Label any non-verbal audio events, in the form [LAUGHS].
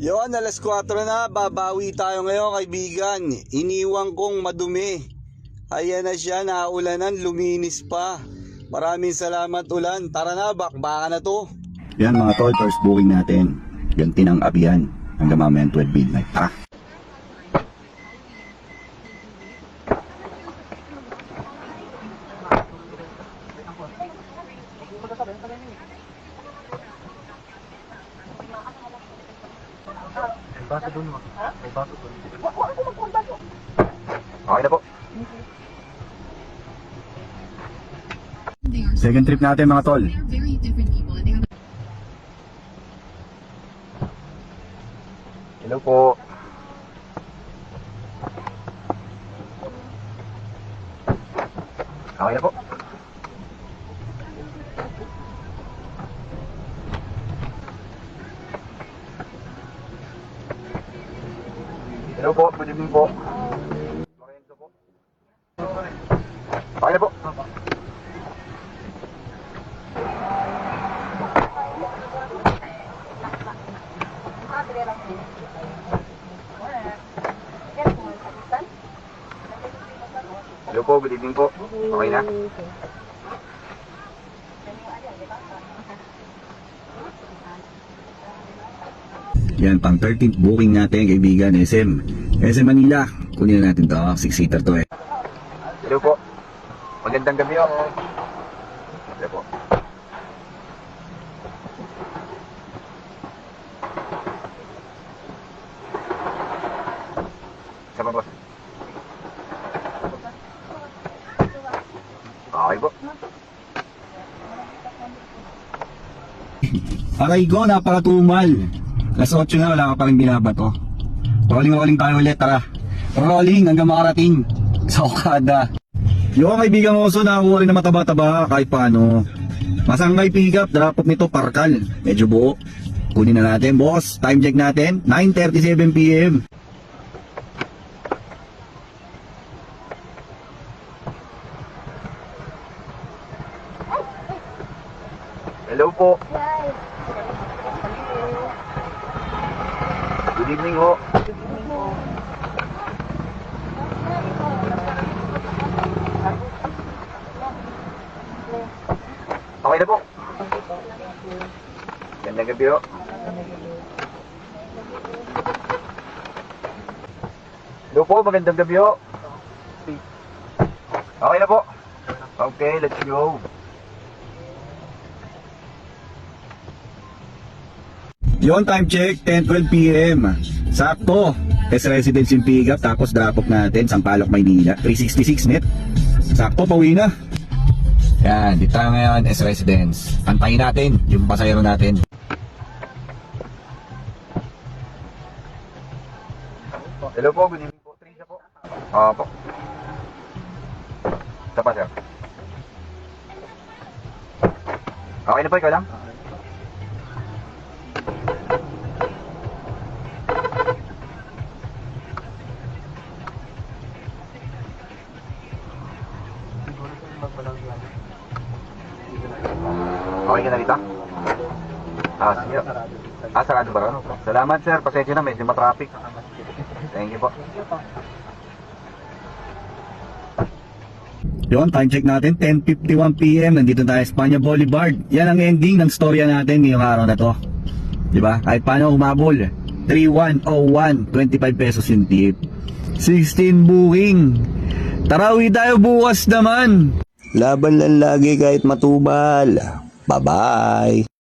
Yon, alas 4 na, babawi tayo ngayon kaibigan. Iniwang kong madumi. Ayan na siya, naulanan, luminis pa. Maraming salamat ulan. Tara na, bakbaka na to. Yan mga tol, first booking natin. Yung tinang abiyan. Hanggang mamaya 12 midnight. Tara. Okay na po. They are Second trip natin mga tol. they are very different people and they have Hello po. Okay na po. Hello po, good evening po. Lorenzo po. Okay na po. Hello po, good evening po. Okay na? Yan, pang 13th booking natin, kaibigan, SM. SM Manila. Kunin na natin to, 6-seater to eh. Hello po. Magandang gabi ako. Hello po. Sama boss. Okay po. Aray ko, napakatumal. Alas 8 na, wala ka pa rin binabato. Rolling, rolling tayo ulit, tara. Rolling hanggang makarating [LAUGHS] sa Okada. Yung kaibigan ko, so nakakuha rin na mataba-taba kahit paano. Masangay pick up, drop nito, parkal. Medyo buo. Kunin na natin, boss. Time check natin, 9.37pm. Hello po. Good evening ho. Okay na po. Gandang gabi ho. Hello po, magandang gabi ho. Okay na po. Okay, let's go. Yon time check, 10-12 p.m. Sakto. S residence yung pick up, tapos drop off natin, Sampaloc, Maynila. 366 net. Sakto, pauwi na. Yan, dito tayo ngayon, S residence. Antayin natin yung pasayro natin. Hello po, good evening po. Trisha po. Oo po. Ito pa, sir. Okay na po, ikaw lang? Okay ka na rito? Ah, sige. Ah, sarado ba rin? Salamat sir, pasensya na, medyo matraffic. Thank you po. Yon, time check natin, 10.51pm, nandito tayo sa Espanya Boulevard. Yan ang ending ng storya natin ngayong araw na to. Di ba? Kahit paano umabol. 3101, 25 pesos yung tip. 16 booking. Tarawi tayo bukas naman. Laban lang lagi kahit matubal. Bye-bye.